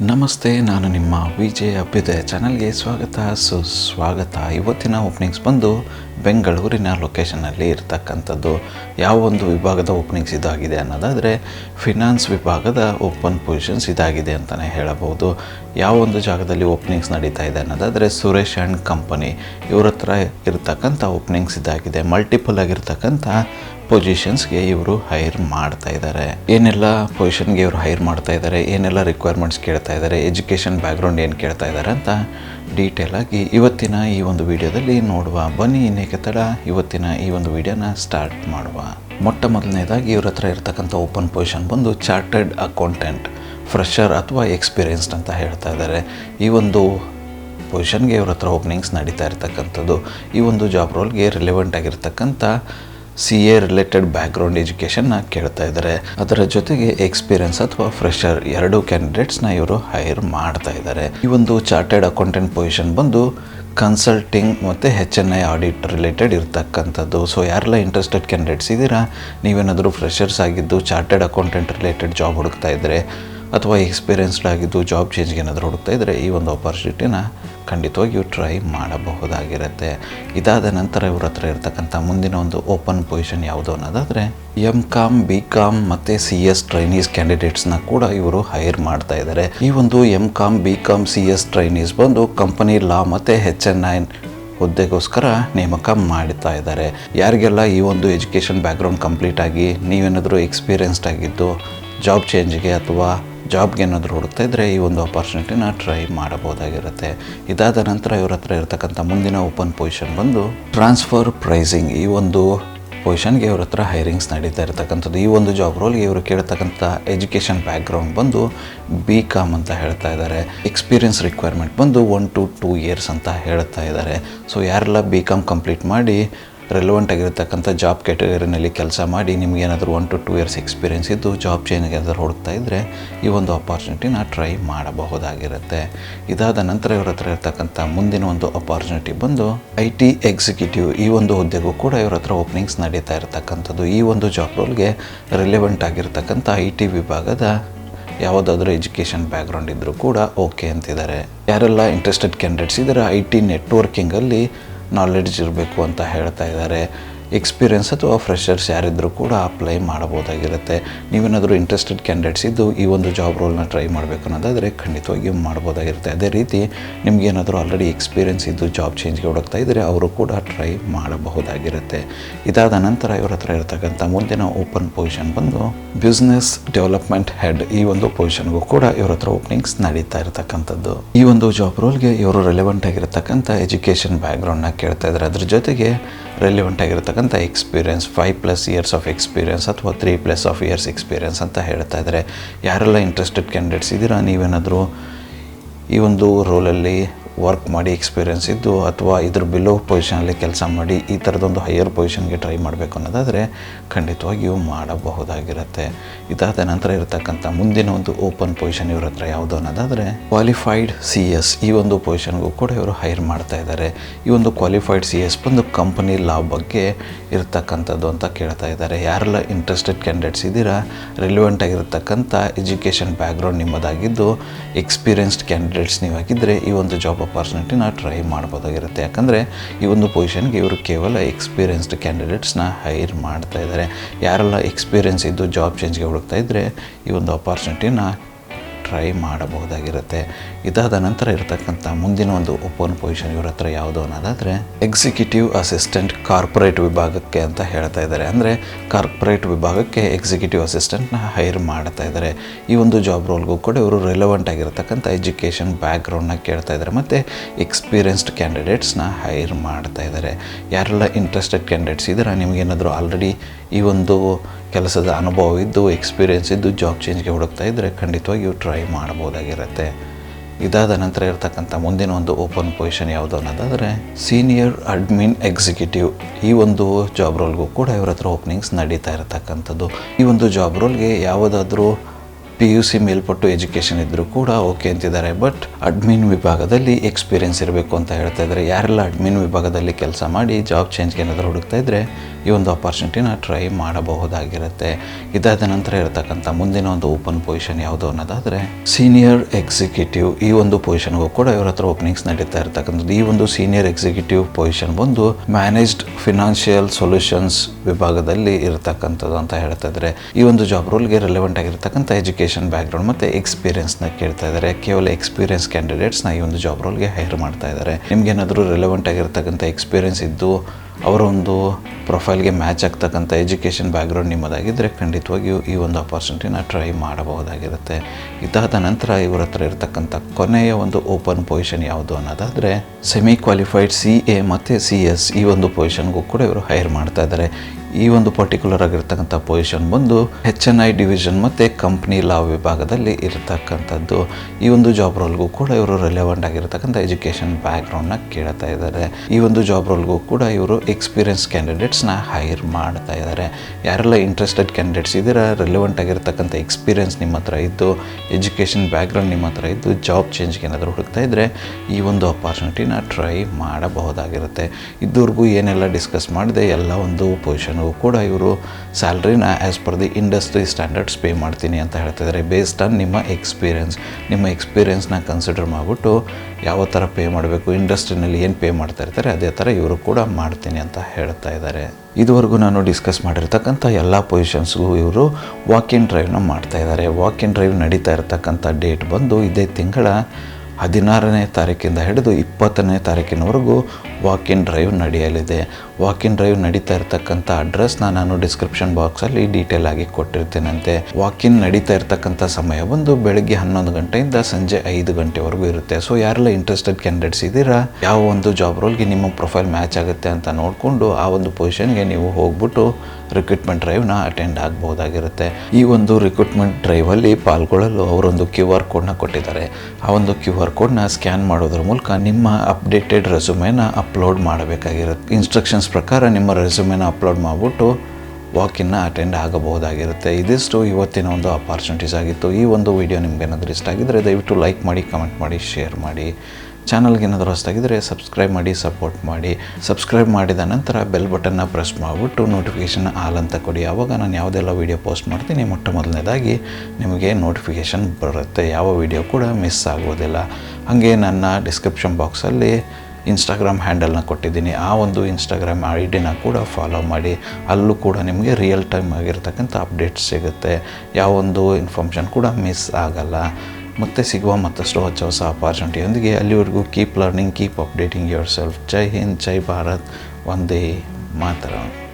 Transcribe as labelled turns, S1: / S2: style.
S1: ನಮಸ್ತೆ ನಾನು ನಿಮ್ಮ ವಿಜಯ್ ಅಭ್ಯುದಯ ಚಾನಲ್ಗೆ ಸ್ವಾಗತ. ಸುಸ್ವಾಗತ. ಇವತ್ತಿನ ಓಪನಿಂಗ್ಸ್ ಬಂದು ಬೆಂಗಳೂರಿನ ಲೊಕೇಶನಲ್ಲಿ ಇರ್ತಕ್ಕಂಥದ್ದು ಯಾವ ಒಂದು ವಿಭಾಗದ ಓಪನಿಂಗ್ಸ್ ಇದಾಗಿದೆ ಅನ್ನೋದಾದರೆ ಫಿನಾನ್ಸ್ ವಿಭಾಗದ ಓಪನ್ ಪೊಸಿಷನ್ಸ್ ಇದಾಗಿದೆ ಅಂತಲೇ ಹೇಳಬಹುದು. ಯಾವ ಒಂದು ಜಾಗದಲ್ಲಿ ಓಪನಿಂಗ್ಸ್ ನಡೀತಾ ಇದೆ ಅನ್ನೋದಾದರೆ, ಸುರೇಶ್ ಆ್ಯಂಡ್ ಕಂಪನಿ ಇವ್ರ ಹತ್ರ ಇರತಕ್ಕಂಥ ಓಪನಿಂಗ್ಸ್ ಇದಾಗಿದೆ. ಮಲ್ಟಿಪಲ್ ಆಗಿರ್ತಕ್ಕಂಥ ಪೊಸಿಷನ್ಸ್ಗೆ ಇವರು ಹೈರ್ ಮಾಡ್ತಾ ಇದ್ದಾರೆ ಏನೆಲ್ಲ ಪೊಸಿಷನ್ಗೆ ಇವರು ಹೈರ್ ಮಾಡ್ತಾ ಇದ್ದಾರೆ ಏನೆಲ್ಲ ರಿಕ್ವೈರ್ಮೆಂಟ್ಸ್ ಕೇಳ್ತಾ ಇದ್ದಾರೆ ಎಜುಕೇಷನ್ ಬ್ಯಾಕ್ಗ್ರೌಂಡ್ ಏನು ಕೇಳ್ತಾ ಇದ್ದಾರೆ ಅಂತ ಡೀಟೇಲಾಗಿ ಇವತ್ತಿನ ಈ ಒಂದು ವಿಡಿಯೋದಲ್ಲಿ ನೋಡುವ. ಬನ್ನಿ ತಡ ಇವತ್ತಿನ ಈ ಒಂದು ವಿಡಿಯೋನ ಸ್ಟಾರ್ಟ್ ಮಾಡುವ. ಮೊಟ್ಟ ಮೊದಲನೇದಾಗಿ ಇವ್ರ ಹತ್ರ ಇರ್ತಕ್ಕಂಥ ಓಪನ್ ಪೊಸಿಷನ್ ಬಂದು ಚಾರ್ಟೆಡ್ ಅಕೌಂಟೆಂಟ್ ಫ್ರೆಷರ್ ಅಥವಾ ಎಕ್ಸ್ಪೀರಿಯನ್ಸ್ಡ್ ಅಂತ ಹೇಳ್ತಾ ಇದ್ದಾರೆ. ಈ ಒಂದು ಪೊಸಿಷನ್ಗೆ ಇವ್ರ ಹತ್ರ ಓಪನಿಂಗ್ಸ್ ನಡೀತಾ ಇರ್ತಕ್ಕಂಥದ್ದು, ಈ ಒಂದು ಜಾಬ್ ರೋಲ್ಗೆ ರಿಲೆವೆಂಟ್ ಆಗಿರ್ತಕ್ಕಂಥ ಸಿ ಎ ರಿಲೇಟೆಡ್ ಬ್ಯಾಕ್ಗ್ರೌಂಡ್ ಎಜುಕೇಷನ್ನ ಕೇಳ್ತಾ ಇದ್ದಾರೆ ಅದರ ಜೊತೆಗೆ ಎಕ್ಸ್ಪೀರಿಯನ್ಸ್ ಅಥವಾ ಫ್ರೆಷರ್ ಎರಡು ಕ್ಯಾಂಡಿಡೇಟ್ಸ್ನ ಇವರು ಹೈರ್ ಮಾಡ್ತಾ ಇದ್ದಾರೆ ಈ ಒಂದು ಚಾರ್ಟೆಡ್ ಅಕೌಂಟೆಂಟ್ ಪೊಸಿಷನ್ ಬಂದು ಕನ್ಸಲ್ಟಿಂಗ್ ಮತ್ತು H N I audit related ಇರ್ತಕ್ಕಂಥದ್ದು. ಸೊ ಯಾರೆಲ್ಲ ಇಂಟ್ರೆಸ್ಟೆಡ್ ಕ್ಯಾಂಡಿಡೇಟ್ಸ್ ಇದ್ದೀರಾ ನೀವೇನಾದರೂ ಫ್ರೆಷರ್ಸ್ ಆಗಿದ್ದು ಚಾರ್ಟೆಡ್ ಅಕೌಂಟೆಂಟ್ ರಿಲೇಟೆಡ್ ಜಾಬ್ ಹುಡುಕ್ತಾ ಇದ್ದರೆ ಅಥವಾ ಎಕ್ಸ್ಪೀರಿಯನ್ಸ್ಡ್ ಆಗಿದ್ದು ಜಾಬ್ ಚೇಂಜ್ಗೆ ಏನಾದರೂ ಹುಡುಕ್ತಾ ಇದ್ದರೆ ಈ ಒಂದು ಆಪರ್ಚುನಿಟಿನ ಖಂಡಿತವಾಗಿಯೂ ಟ್ರೈ ಮಾಡಬಹುದಾಗಿರುತ್ತೆ. ಇದಾದ ನಂತರ ಇವ್ರ ಹತ್ರ ಇರ್ತಕ್ಕಂಥ ಮುಂದಿನ ಒಂದು ಓಪನ್ ಪೊಸಿಷನ್ ಯಾವುದು ಅನ್ನೋದಾದರೆ ಎಂ ಕಾಮ್ ಬಿ ಕಾಮ್ ಮತ್ತು ಸಿ ಎಸ್ ಟ್ರೈನೀಸ್ ಕ್ಯಾಂಡಿಡೇಟ್ಸ್ನ ಕೂಡ ಇವರು ಹೈರ್ ಮಾಡ್ತಾ ಇದ್ದಾರೆ ಈ ಒಂದು M Com B Com C S trainees ಬಂದು ಕಂಪನಿ ಲಾ ಮತ್ತು ಹೆಚ್ ಎನ್ ಐ ಹುದ್ದೆಗೋಸ್ಕರ ನೇಮಕ ಮಾಡ್ತಾ ಇದ್ದಾರೆ ಯಾರಿಗೆಲ್ಲ ಈ ಒಂದು ಎಜುಕೇಷನ್ ಬ್ಯಾಕ್ಗ್ರೌಂಡ್ ಕಂಪ್ಲೀಟ್ ಆಗಿ ನೀವೇನಾದರೂ ಎಕ್ಸ್ಪೀರಿಯನ್ಸ್ಡ್ ಆಗಿದ್ದು ಜಾಬ್ ಚೇಂಜ್ಗೆ ಅಥವಾ ಜಾಬ್ಗೆ ಏನಾದರೂ ಹುಡುಕ್ತಾ ಇದ್ದರೆ ಈ ಒಂದು ಅಪಾರ್ಚುನಿಟಿನ ಟ್ರೈ ಮಾಡಬಹುದಾಗಿರುತ್ತೆ. ಇದಾದ ನಂತರ ಇವ್ರ ಹತ್ರ ಇರತಕ್ಕಂಥ ಮುಂದಿನ ಓಪನ್ ಪೊಸಿಷನ್ ಬಂದು ಟ್ರಾನ್ಸ್ಫರ್ ಪ್ರೈಸಿಂಗ್ ಈ ಒಂದು ಪೊಸಿಷನ್ಗೆ ಇವ್ರ ಹತ್ರ ಹೈರಿಂಗ್ಸ್ ನಡೀತಾ ಇರ್ತಕ್ಕಂಥದ್ದು. ಈ ಒಂದು ಜಾಬ್ ರೋಲ್ಗೆ ಇವರು ಕೇಳ್ತಕ್ಕಂಥ ಎಜುಕೇಷನ್ ಬ್ಯಾಕ್ಗ್ರೌಂಡ್ ಬಂದು ಬಿ ಕಾಮ್ ಅಂತ ಹೇಳ್ತಾ ಇದ್ದಾರೆ. ಎಕ್ಸ್ಪೀರಿಯನ್ಸ್ ರಿಕ್ವೈರ್ಮೆಂಟ್ ಬಂದು ಒನ್ ಟು ಟೂ ಇಯರ್ಸ್ ಅಂತ ಹೇಳ್ತಾ ಇದ್ದಾರೆ. ಸೊ ಯಾರೆಲ್ಲ ಬಿ ಕಾಮ್ ಕಂಪ್ಲೀಟ್ ಮಾಡಿ ರೆಲೆವೆಂಟ್ ಆಗಿರ್ತಕ್ಕಂಥ ಜಾಬ್ ಕ್ಯಾಟಗರಿನಲ್ಲಿ ಕೆಲಸ ಮಾಡಿ ನಿಮಗೇನಾದರೂ one to two years experience ಇದ್ದು ಜಾಬ್ ಚೇಂಜ್ಗೆ ಏನಾದರೂ ಹುಡುಕ್ತಾ ಇದ್ದರೆ ಈ ಒಂದು ಅಪಾರ್ಚುನಿಟಿನ ಟ್ರೈ ಮಾಡಬಹುದಾಗಿರುತ್ತೆ. ಇದಾದ ನಂತರ ಇವ್ರ ಹತ್ರ ಇರ್ತಕ್ಕಂಥ ಮುಂದಿನ ಒಂದು ಅಪಾರ್ಚುನಿಟಿ ಬಂದು ಐ ಟಿ ಎಕ್ಸಿಕ್ಯೂಟಿವ್ ಈ ಒಂದು ಹುದ್ದೆಗೂ ಕೂಡ ಇವ್ರ ಹತ್ರ ಓಪನಿಂಗ್ಸ್ ನಡೀತಾ ಇರತಕ್ಕಂಥದ್ದು. ಈ ಒಂದು ಜಾಬ್ ರೋಲ್ಗೆ ರಿಲೆವೆಂಟ್ ಆಗಿರ್ತಕ್ಕಂಥ ಐ ಟಿ ವಿಭಾಗದ ಯಾವುದಾದ್ರೂ ಎಜುಕೇಷನ್ ಬ್ಯಾಕ್ಗ್ರೌಂಡ್ ಇದ್ದರೂ ಕೂಡ ಓಕೆ ಅಂತಿದ್ದಾರೆ. ಯಾರೆಲ್ಲ ಇಂಟ್ರೆಸ್ಟೆಡ್ ಕ್ಯಾಂಡಿಡೇಟ್ಸ್ ಇದ್ದಾರೆ ಐ ಟಿ ನೆಟ್ವರ್ಕಿಂಗಲ್ಲಿ ನಾಲೆಡ್ಜ್ ಇರಬೇಕು ಅಂತ ಹೇಳ್ತಾ ಇದ್ದಾರೆ ಎಕ್ಸ್ಪೀರಿಯನ್ಸ್ ಅಥವಾ ಫ್ರೆಷರ್ಸ್ ಯಾರಿದ್ದರೂ ಕೂಡ ಅಪ್ಲೈ ಮಾಡಬಹುದಾಗಿರುತ್ತೆ. ನೀವೇನಾದರೂ ಇಂಟ್ರೆಸ್ಟೆಡ್ ಕ್ಯಾಂಡಿಡೇಟ್ಸ್ ಇದ್ದು ಈ ಒಂದು ಜಾಬ್ ರೋಲ್ನ ಟ್ರೈ ಮಾಡಬೇಕು ಅನ್ನೋದಾದರೆ ಖಂಡಿತವಾಗಿಯೂ ಮಾಡ್ಬೋದಾಗಿರುತ್ತೆ. ಅದೇ ರೀತಿ ನಿಮಗೇನಾದರೂ ಆಲ್ರೆಡಿ ಎಕ್ಸ್ಪೀರಿಯನ್ಸ್ ಇದ್ದು ಜಾಬ್ ಚೇಂಜ್ಗೆ ಹುಡುಕ್ತಾ ಇದ್ದರೆ ಅವರು ಕೂಡ ಟ್ರೈ ಮಾಡಬಹುದಾಗಿರುತ್ತೆ. ಇದಾದ ನಂತರ ಇವರ ಹತ್ರ ಇರತಕ್ಕಂಥ ಮುಂದಿನ ಓಪನ್ ಪೊಸಿಷನ್ ಬಂದು ಬಿಸ್ನೆಸ್ ಡೆವಲಪ್ಮೆಂಟ್ ಹೆಡ್ ಈ ಒಂದು ಪೊಸಿಷನ್ಗೂ ಕೂಡ ಇವ್ರ ಹತ್ರ ಓಪನಿಂಗ್ಸ್ ನಡೀತಾ ಇರತಕ್ಕಂಥದ್ದು. ಈ ಒಂದು ಜಾಬ್ ರೋಲ್ಗೆ ಇವರು ರೆಲೆವೆಂಟ್ ಆಗಿರತಕ್ಕಂಥ ಎಜುಕೇಷನ್ ಬ್ಯಾಕ್ಗ್ರೌಂಡ್ನ ಕೇಳ್ತಾ ಇದ್ದಾರೆ ಅದ್ರ ಜೊತೆಗೆ ರೆಲಿವೆಂಟ್ ಆಗಿರತಕ್ಕಂಥ experience five plus years of experience ಅಥವಾ three plus of years experience ಅಂತ ಹೇಳ್ತಾ ಇದ್ದಾರೆ ಯಾರೆಲ್ಲ ಇಂಟ್ರೆಸ್ಟೆಡ್ ಕ್ಯಾಂಡಿಡೇಟ್ಸ್ ಇದ್ದೀರಾ, ನೀವೇನಾದರೂ ಈ ಒಂದು ರೋಲಲ್ಲಿ ವರ್ಕ್ ಮಾಡಿ ಎಕ್ಸ್ಪೀರಿಯನ್ಸ್ ಇದ್ದು ಅಥವಾ ಇದ್ರ ಬಿಲೋ ಪೊಸಿಷನಲ್ಲಿ ಕೆಲಸ ಮಾಡಿ ಈ ಥರದೊಂದು ಹೈಯರ್ ಪೊಸಿಷನ್ಗೆ ಟ್ರೈ ಮಾಡಬೇಕು ಅನ್ನೋದಾದರೆ ಖಂಡಿತವಾಗಿಯೂ ಮಾಡಬಹುದಾಗಿರುತ್ತೆ. ಇದಾದ ನಂತರ ಇರತಕ್ಕಂಥ ಮುಂದಿನ ಒಂದು ಓಪನ್ ಪೊಸಿಷನ್ ಇವ್ರ ಹತ್ರ ಯಾವುದು ಅನ್ನೋದಾದರೆ ಕ್ವಾಲಿಫೈಡ್ ಸಿ ಎಸ್ ಈ ಒಂದು ಪೊಸಿಷನ್ಗೂ ಕೂಡ ಇವರು ಹೈರ್ ಮಾಡ್ತಾ ಇದ್ದಾರೆ ಈ ಒಂದು ಕ್ವಾಲಿಫೈಡ್ ಸಿ ಎಸ್ ಒಂದು ಕಂಪನಿ ಲಾ ಬಗ್ಗೆ ಇರತಕ್ಕಂಥದ್ದು ಅಂತ ಕೇಳ್ತಾ ಇದ್ದಾರೆ ಯಾರೆಲ್ಲ ಇಂಟ್ರೆಸ್ಟೆಡ್ ಕ್ಯಾಂಡಿಡೇಟ್ಸ್ ಇದ್ದೀರಾ ರೆಲಿವೆಂಟ್ ಆಗಿರತಕ್ಕಂಥ ಎಜುಕೇಷನ್ ಬ್ಯಾಕ್ಗ್ರೌಂಡ್ ನಿಮ್ಮದಾಗಿದ್ದು ಎಕ್ಸ್ಪೀರಿಯನ್ಸ್ಡ್ ಕ್ಯಾಂಡಿಡೇಟ್ಸ್ ನೀವಾಗಿದ್ದರೆ ಈ ಒಂದು ಜಾಬ್ ಅಪಾರ್ಚುನಿಟಿನ ಟ್ರೈ ಮಾಡ್ಬೋದಾಗಿರುತ್ತೆ. ಯಾಕಂದರೆ ಈ ಒಂದು ಪೊಸಿಷನ್ಗೆ ಇವರು ಕೇವಲ ಎಕ್ಸ್ಪೀರಿಯನ್ಸ್ಡ್ ಕ್ಯಾಂಡಿಡೇಟ್ಸ್ನ ಹೈರ್ ಮಾಡ್ತಾ ಇದ್ದಾರೆ. ಯಾರೆಲ್ಲ ಎಕ್ಸ್ಪೀರಿಯನ್ಸ್ ಇದ್ದು ಜಾಬ್ ಚೇಂಜ್ಗೆ ಹುಡುಕ್ತಾ ಇದ್ದರೆ ಈ ಒಂದು ಅಪಾರ್ಚುನಿಟಿನ ಟ್ರೈ ಮಾಡಬಹುದಾಗಿರುತ್ತೆ. ಇದಾದ ನಂತರ ಇರತಕ್ಕಂಥ ಮುಂದಿನ ಒಂದು ಓಪನ್ ಪೊಸಿಷನ್ ಇವ್ರ ಹತ್ರ ಯಾವುದು ಅನ್ನೋದಾದರೆ ಎಕ್ಸಿಕ್ಯೂಟಿವ್ ಅಸಿಸ್ಟೆಂಟ್ ಕಾರ್ಪೊರೇಟ್ ವಿಭಾಗಕ್ಕೆ ಅಂತ ಹೇಳ್ತಾ ಇದ್ದಾರೆ. ಅಂದರೆ ಕಾರ್ಪೊರೇಟ್ ವಿಭಾಗಕ್ಕೆ ಎಕ್ಸಿಕ್ಯೂಟಿವ್ ಅಸಿಸ್ಟೆಂಟ್ನ ಹೈರ್ ಮಾಡ್ತಾ ಇದ್ದಾರೆ. ಈ ಒಂದು ಜಾಬ್ ರೋಲ್ಗೂ ಕೂಡ ಇವರು ರಿಲೆವೆಂಟ್ ಆಗಿರತಕ್ಕಂಥ ಎಜುಕೇಷನ್ ಬ್ಯಾಕ್ಗ್ರೌಂಡ್ನ ಕೇಳ್ತಾ ಇದ್ದಾರೆ. ಮತ್ತು ಎಕ್ಸ್ಪೀರಿಯನ್ಸ್ಡ್ ಕ್ಯಾಂಡಿಡೇಟ್ಸ್ನ ಹೈರ್ ಮಾಡ್ತಾ ಇದ್ದಾರೆ. ಯಾರೆಲ್ಲ ಇಂಟ್ರೆಸ್ಟೆಡ್ ಕ್ಯಾಂಡಿಡೇಟ್ಸ್ ಇದ್ದೀರಾ ನಿಮಗೇನಾದರೂ ಆಲ್ರೆಡಿ ಈ ಒಂದು ಕೆಲಸದ ಅನುಭವ ಇದ್ದು ಎಕ್ಸ್ಪೀರಿಯೆನ್ಸ್ ಇದ್ದು ಜಾಬ್ ಚೇಂಜ್ಗೆ ಹುಡುಕ್ತಾ ಇದ್ದರೆ ಖಂಡಿತವಾಗಿಯೂ ಟ್ರೈ ಮಾಡ್ಬೋದಾಗಿರುತ್ತೆ ಇದಾದ ನಂತರ ಇರತಕ್ಕಂಥ ಮುಂದಿನ ಒಂದು ಓಪನ್ ಪೊಸಿಷನ್ ಯಾವುದು ಅನ್ನೋದಾದರೆ ಸೀನಿಯರ್ ಅಡ್ಮಿನ್ ಎಕ್ಸಿಕ್ಯೂಟಿವ್ ಈ ಒಂದು ಜಾಬ್ ರೋಲ್ಗೂ ಕೂಡ ಇವರ ಹತ್ರ ಓಪನಿಂಗ್ಸ್ ನಡೀತಾ ಇರತಕ್ಕಂಥದ್ದು. ಈ ಒಂದು ಜಾಬ್ ರೋಲ್ಗೆ ಯಾವುದಾದ್ರೂ ಪಿ ಯು ಸಿ ಮೇಲ್ಪಟ್ಟು ಎಜುಕೇಷನ್ ಇದ್ದರೂ ಕೂಡ ಓಕೆ ಅಂತಿದ್ದಾರೆ. ಬಟ್ ಅಡ್ಮಿನ್ ವಿಭಾಗದಲ್ಲಿ ಎಕ್ಸ್ಪೀರಿಯನ್ಸ್ ಇರಬೇಕು ಅಂತ ಹೇಳ್ತಾ ಇದ್ದಾರೆ ಯಾರೆಲ್ಲ ಅಡ್ಮಿನ್ ವಿಭಾಗದಲ್ಲಿ ಕೆಲಸ ಮಾಡಿ ಜಾಬ್ ಚೇಂಜ್ಗೆ ಏನಾದರೂ ಹುಡುಕ್ತಾ ಇದ್ದರೆ ಈ ಒಂದು ಆಪರ್ಚುನಿಟಿನ ಟ್ರೈ ಮಾಡಬಹುದಾಗಿರುತ್ತೆ. ಇದಾದ ನಂತರ ಇರತಕ್ಕಂಥ ಮುಂದಿನ ಒಂದು ಓಪನ್ ಪೊಸಿಷನ್ ಯಾವುದು ಅನ್ನೋದಾದರೆ ಸೀನಿಯರ್ ಎಕ್ಸಿಕ್ಯೂಟಿವ್ ಈ ಒಂದು ಪೊಸಿಷನ್ಗೂ ಕೂಡ ಇವರ ಹತ್ರ ಓಪನಿಂಗ್ಸ್ ನಡೀತಾ ಇರ್ತಕ್ಕಂಥದ್ದು. ಈ ಒಂದು ಸೀನಿಯರ್ ಎಕ್ಸಿಕ್ಯೂಟಿವ್ ಪೊಸಿಷನ್ ಬಂದು ಮ್ಯಾನೇಜ್ಡ್ ಫಿನಾನ್ಷಿಯಲ್ ಸೊಲ್ಯೂಷನ್ಸ್ ವಿಭಾಗದಲ್ಲಿ ಇರತಕ್ಕಂಥದ್ದು ಅಂತ ಹೇಳ್ತಾ ಇದ್ದಾರೆ. ಈ ಒಂದು ಜಾಬ್ ರೋಲ್ಗೆ ರೆಲೆವೆಂಟ್ ಆಗಿರ್ತಕ್ಕಂಥ ಎಜುಕೇಷನ್ ಬ್ಯಾಕ್ಗ್ರೌಂಡ್ ಮತ್ತು ಎಕ್ಸ್ಪೀರಿಯನ್ಸ್ನ ಕೇಳ್ತಾ ಇದ್ದಾರೆ. ಕೇವಲ ಎಕ್ಸ್ಪೀರಿಯನ್ಸ್ ಕ್ಯಾಂಡಿಡೇಟ್ಸ್ನ ಈ ಒಂದು ಜಾಬ್ ರೋಲ್ಗೆ ಹೈರ್ ಮಾಡ್ತಾ ಇದ್ದಾರೆ. ನಿಮ್ಗೇನಾದರೂ ರೆಲೆವೆಂಟ್ ಆಗಿರ್ತಕ್ಕಂಥ ಎಕ್ಸ್ಪೀರಿಯನ್ಸ್ ಇದ್ದು ಅವರ ಒಂದು ಪ್ರೊಫೈಲ್ಗೆ ಮ್ಯಾಚ್ ಆಗ್ತಕ್ಕಂಥ ಎಜುಕೇಷನ್ ಬ್ಯಾಕ್ಗ್ರೌಂಡ್ ನಿಮ್ಮದಾಗಿದ್ದರೆ ಖಂಡಿತವಾಗಿಯೂ ಈ ಒಂದು ಆಪರ್ಚುನಿಟಿನ ಟ್ರೈ ಮಾಡಬಹುದಾಗಿರುತ್ತೆ. ಇದಾದ ನಂತರ ಇವರ ಹತ್ರ ಇರತಕ್ಕಂಥ ಕೊನೆಯ ಒಂದು ಓಪನ್ ಪೊಸಿಷನ್ ಯಾವುದು ಅನ್ನೋದಾದರೆ ಸೆಮಿ ಕ್ವಾಲಿಫೈಡ್ ಸಿ ಎ ಮತ್ತು ಸಿ ಎಸ್ ಈ ಒಂದು ಪೊಸಿಷನ್ಗೂ ಕೂಡ ಇವರು ಹೈರ್ ಮಾಡ್ತಾ ಇದ್ದಾರೆ. ಈ ಒಂದು ಪರ್ಟಿಕ್ಯುಲರ್ ಆಗಿರ್ತಕ್ಕಂಥ ಪೊಸಿಷನ್ ಬಂದು ಹೆಚ್ ಎನ್ ಐ ಡಿವಿಷನ್ ಮತ್ತು ಕಂಪ್ನಿ ಲಾ ವಿಭಾಗದಲ್ಲಿ ಇರತಕ್ಕಂಥದ್ದು. ಈ ಒಂದು ಜಾಬ್ ರೋಲ್ಗೂ ಕೂಡ ಇವರು ರೆಲೆವೆಂಟ್ ಆಗಿರ್ತಕ್ಕಂಥ ಎಜುಕೇಷನ್ ಬ್ಯಾಕ್ಗ್ರೌಂಡ್ನ ಕೇಳ್ತಾ ಇದ್ದಾರೆ. ಈ ಒಂದು ಜಾಬ್ ರೋಲ್ಗೂ ಕೂಡ ಇವರು ಎಕ್ಸ್ಪೀರಿಯನ್ಸ್ ಕ್ಯಾಂಡಿಡೇಟ್ಸ್ನ ಹೈರ್ ಮಾಡ್ತಾ ಇದ್ದಾರೆ. ಯಾರೆಲ್ಲ ಇಂಟ್ರೆಸ್ಟೆಡ್ ಕ್ಯಾಂಡಿಡೇಟ್ಸ್ ಇದ್ದೀರಾ ರೆಲೆವೆಂಟ್ ಆಗಿರ್ತಕ್ಕಂಥ ಎಕ್ಸ್ಪೀರಿಯನ್ಸ್ ನಿಮ್ಮ ಹತ್ರ ಇದ್ದು ಎಜುಕೇಷನ್ ಬ್ಯಾಕ್ಗ್ರೌಂಡ್ ನಿಮ್ಮ ಹತ್ರ ಇದ್ದು ಜಾಬ್ ಚೇಂಜ್ಗೆ ಏನಾದರೂ ಹುಡುಕ್ತಾ ಇದ್ದರೆ ಈ ಒಂದು ಅಪಾರ್ಚುನಿಟಿನ ಟ್ರೈ ಮಾಡಬಹುದಾಗಿರುತ್ತೆ. ಇದುವರೆಗೂ ಏನೆಲ್ಲ ಡಿಸ್ಕಸ್ ಮಾಡಿದೆ, ಎಲ್ಲ ಒಂದು ಕೂಡ ಇವರು ಸ್ಯಾಲ್ರಿನ as per the industry standards pay ಮಾಡ್ತೀನಿ ಅಂತ ಹೇಳ್ತಾ ಇದ್ದಾರೆ ಬೇಸ್ಡ್ ಆನ್ ನಿಮ್ಮ ಎಕ್ಸ್ಪೀರಿಯನ್ಸ್ ನಿಮ್ಮ ಎಕ್ಸ್ಪೀರಿಯೆನ್ಸ್ನ ಕನ್ಸಿಡರ್ ಮಾಡಿಬಿಟ್ಟು ಯಾವ ಥರ ಪೇ ಮಾಡಬೇಕು ಇಂಡಸ್ಟ್ರಿನಲ್ಲಿ ಏನು ಪೇ ಮಾಡ್ತಾ ಇರ್ತಾರೆ, ಅದೇ ಥರ ಇವರು ಕೂಡ ಮಾಡ್ತೀನಿ ಅಂತ ಹೇಳ್ತಾ ಇದ್ದಾರೆ. ಇದುವರೆಗೂ ನಾನು ಡಿಸ್ಕಸ್ ಮಾಡಿರ್ತಕ್ಕಂಥ ಎಲ್ಲ ಪೊಸಿಷನ್ಸ್ಗೂ ಇವರು ವಾಕ್ ಇನ್ ಡ್ರೈವ್ನ ಮಾಡ್ತಾ ಇದ್ದಾರೆ. ವಾಕ್ ಡ್ರೈವ್ ನಡೀತಾ ಇರತಕ್ಕಂಥ ಡೇಟ್ ಬಂದು ಇದೇ ತಿಂಗಳ ಹದಿನಾರನೇ ತಾರೀಕಿಂದ ಹಿಡಿದು ಇಪ್ಪತ್ತನೇ ತಾರೀಕಿನವರೆಗೂ ವಾಕ್ ಇನ್ ಡ್ರೈವ್ ನಡೆಯಲಿದೆ. ವಾಕ್ ಇನ್ ಡ್ರೈವ್ ನಡೀತಾ ಇರತಕ್ಕಂಥ ಅಡ್ರೆಸ್ನ ನಾನು ಡಿಸ್ಕ್ರಿಪ್ಷನ್ ಬಾಕ್ಸಲ್ಲಿ ಡೀಟೇಲ್ ಆಗಿ ಕೊಟ್ಟಿರ್ತೇನಂತೆ. ವಾಕ್ ಇನ್ ನಡೀತಾ ಇರತಕ್ಕಂಥ ಸಮಯ ಬಂದು ಬೆಳಗ್ಗೆ ಹನ್ನೊಂದು ಗಂಟೆಯಿಂದ ಸಂಜೆ ಐದು ಗಂಟೆವರೆಗೂ ಇರುತ್ತೆ. ಸೊ ಯಾರೆಲ್ಲ ಇಂಟ್ರೆಸ್ಟೆಡ್ ಕ್ಯಾಂಡಿಡೇಟ್ಸ್ ಇದ್ದೀರಾ, ಯಾವ ಒಂದು ಜಾಬ್ ರೋಲ್ಗೆ ನಿಮ್ಮ ಪ್ರೊಫೈಲ್ ಮ್ಯಾಚ್ ಆಗುತ್ತೆ ಅಂತ ನೋಡಿಕೊಂಡು ಆ ಒಂದು ಪೊಸಿಷನ್ಗೆ ನೀವು ಹೋಗ್ಬಿಟ್ಟು ರಿಕ್ರೂಟ್ಮೆಂಟ್ ಡ್ರೈವ್ನ ಅಟೆಂಡ್ ಆಗಬಹುದಾಗಿರುತ್ತೆ ಈ ಒಂದು ರಿಕ್ರೂಟ್ಮೆಂಟ್ ಡ್ರೈವಲ್ಲಿ ಪಾಲ್ಗೊಳ್ಳಲು ಅವರೊಂದು ಕ್ಯೂ ಆರ್ ಕೋಡ್ನ ಕೊಟ್ಟಿದ್ದಾರೆ. ಆ ಒಂದು ಕ್ಯೂ ಆರ್ ಕೋಡ್ನ ಸ್ಕ್ಯಾನ್ ಮಾಡೋದ್ರ ಮೂಲಕ ನಿಮ್ಮ ಅಪ್ಡೇಟೆಡ್ ರೆಸುಮೆನ ಅಪ್ಲೋಡ್ ಮಾಡಬೇಕಾಗಿರುತ್ತೆ. ಇನ್ಸ್ಟ್ರಕ್ಷನ್ಸ್ ಪ್ರಕಾರ ನಿಮ್ಮ ರೆಸ್ಯೂಮೆನ ಅಪ್ಲೋಡ್ ಮಾಡಿಬಿಟ್ಟು ವಾಕಿನ್ನ ಅಟೆಂಡ್ ಆಗಬಹುದಾಗಿರುತ್ತೆ. ಇದಿಷ್ಟು ಇವತ್ತಿನ ಒಂದು ಅಪಾರ್ಚುನಿಟೀಸ್ ಆಗಿತ್ತು. ಈ ಒಂದು ವಿಡಿಯೋ ನಿಮಗೇನಾದರೂ ಇಷ್ಟ ಆಗಿದ್ದರೆ ದಯವಿಟ್ಟು ಲೈಕ್ ಮಾಡಿ ಕಮೆಂಟ್ ಮಾಡಿ ಶೇರ್ ಮಾಡಿ. ಚಾನಲ್ಗೆ ಏನಾದರೂ ಹೊಸದಾಗಿದ್ದರೆ ಸಬ್ಸ್ಕ್ರೈಬ್ ಮಾಡಿ ಸಪೋರ್ಟ್ ಮಾಡಿ. ಸಬ್ಸ್ಕ್ರೈಬ್ ಮಾಡಿದ ನಂತರ ಬೆಲ್ ಬಟನ್ನ ಪ್ರೆಸ್ ಮಾಡಿಬಿಟ್ಟು ನೋಟಿಫಿಕೇಷನ್ ಆಲ್ ಅಂತ ಕೊಡಿ. ಆವಾಗ ನಾನು ಯಾವುದೆಲ್ಲ ವೀಡಿಯೋ ಪೋಸ್ಟ್ ಮಾಡ್ತೀನಿ ಮೊಟ್ಟ ಮೊದಲನೇದಾಗಿ ನಿಮಗೆ ನೋಟಿಫಿಕೇಷನ್ ಬರುತ್ತೆ. ಯಾವ ವಿಡಿಯೋ ಕೂಡ ಮಿಸ್ ಆಗೋದಿಲ್ಲ. ಹಾಗೆ ನನ್ನ ಡಿಸ್ಕ್ರಿಪ್ಷನ್ ಬಾಕ್ಸಲ್ಲಿ ಇನ್ಸ್ಟಾಗ್ರಾಮ್ ಹ್ಯಾಂಡಲ್ನ ಕೊಟ್ಟಿದ್ದೀನಿ. ಆ ಒಂದು ಇನ್ಸ್ಟಾಗ್ರಾಮ್ ಐ ಡಿನ ಕೂಡ ಫಾಲೋ ಮಾಡಿ. ಅಲ್ಲೂ ಕೂಡ ನಿಮಗೆ ರಿಯಲ್ ಟೈಮ್ ಆಗಿರ್ತಕ್ಕಂಥ ಅಪ್ಡೇಟ್ಸ್ ಸಿಗುತ್ತೆ. ಯಾವೊಂದು ಇನ್ಫಾರ್ಮೇಷನ್ ಕೂಡ ಮಿಸ್ ಆಗಲ್ಲ. ಮತ್ತೆ ಸಿಗುವ ಮತ್ತಷ್ಟು ಹೊಸ ಹೊಸ ಅಪಾರ್ಚುನಿಟಿಯೊಂದಿಗೆ ಅಲ್ಲಿವರೆಗೂ keep learning keep updating yourself ಜೈ ಹಿಂದ್, ಜೈ ಭಾರತ್. ಒಂದೇ ಮಾತರಂ.